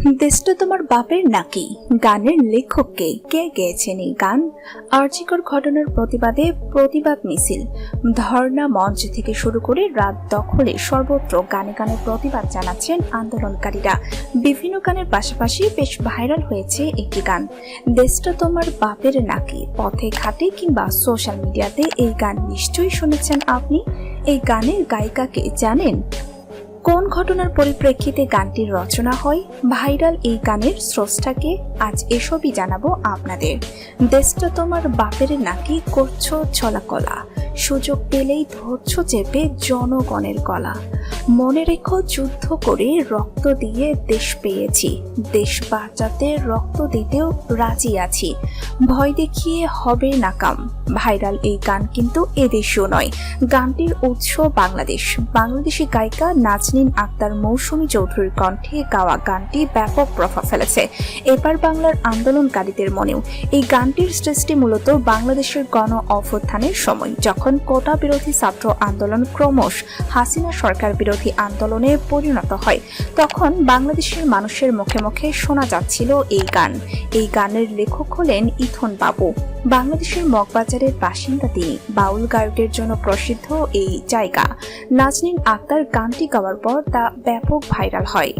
দেশটা তোমার বাপের নাকি? গানের লেখককে কে গেয়েছেন এই গান? আর্জিকর ঘটনার প্রতিবাদে প্রতিবাদ মিছিল। ধর্ণা মঞ্চ থেকে শুরু করে রাত দখলে সর্বত্র গানে গানে প্রতিবাদ জানাচ্ছেন আন্দোলনকারীরা। বিভিন্ন গানের পাশাপাশি বেশ ভাইরাল হয়েছে একটি গান। দেশটা তোমার বাপের নাকি? পথে ঘাটে কিংবা সোশ্যাল মিডিয়াতে এই গান নিশ্চয়ই শুনেছেন আপনি? এই গানের গায়িকাকে জানেন? কোন ঘটনার পরিপ্রেক্ষিতে গানটির রচনা হয়, ভাইরাল এই গানের স্রষ্টাকে আজ এসবই জানাব আপনাদের। দেশটা তোমার বাপের নাকি করছ ছলাকলা। সুযোগ পেলেই ধরছ চেপে জনগণের গলা। মনে রেখো, যুদ্ধ করে রক্ত দিয়ে দেশ পেয়েছি। দেশ বাঁচাতে রক্ত দিতেও রাজি আছি। ভয় দেখিয়ে হবে নাকাম। ভাইরাল এই গান কিন্তু এদেশীয় নয়। গানটির উৎস বাংলাদেশ। বাংলাদেশি গায়িকা নাজনীন আক্তার মৌসুমী চৌধুরীর কণ্ঠে গাওয়া গানটি ব্যাপক প্রভাব ফেলেছে। এবার বাংলার আন্দোলনকারীদের মনেও এই গানটির সৃষ্টি মূলত বাংলাদেশের গণ অভ্যুত্থানের সময়, যখন কোটা বিরোধী ছাত্র আন্দোলন ক্রমশ হাসিনা সরকার বিরোধী আন্দোলনে পরিণত হয়। তখন বাংলাদেশের মানুষের মুখে মুখে শোনা যাচ্ছিল এই গান। এই গানের লেখক হলেন ইথন বাবু। বাংলাদেশের মগবাজারের বাসিন্দা তিনি। বাউল গায়কের জন্য প্রসিদ্ধ এই জায়গা। নাজনীন আক্তার গানটি গাওয়ার পর তা ব্যাপক ভাইরাল হয়।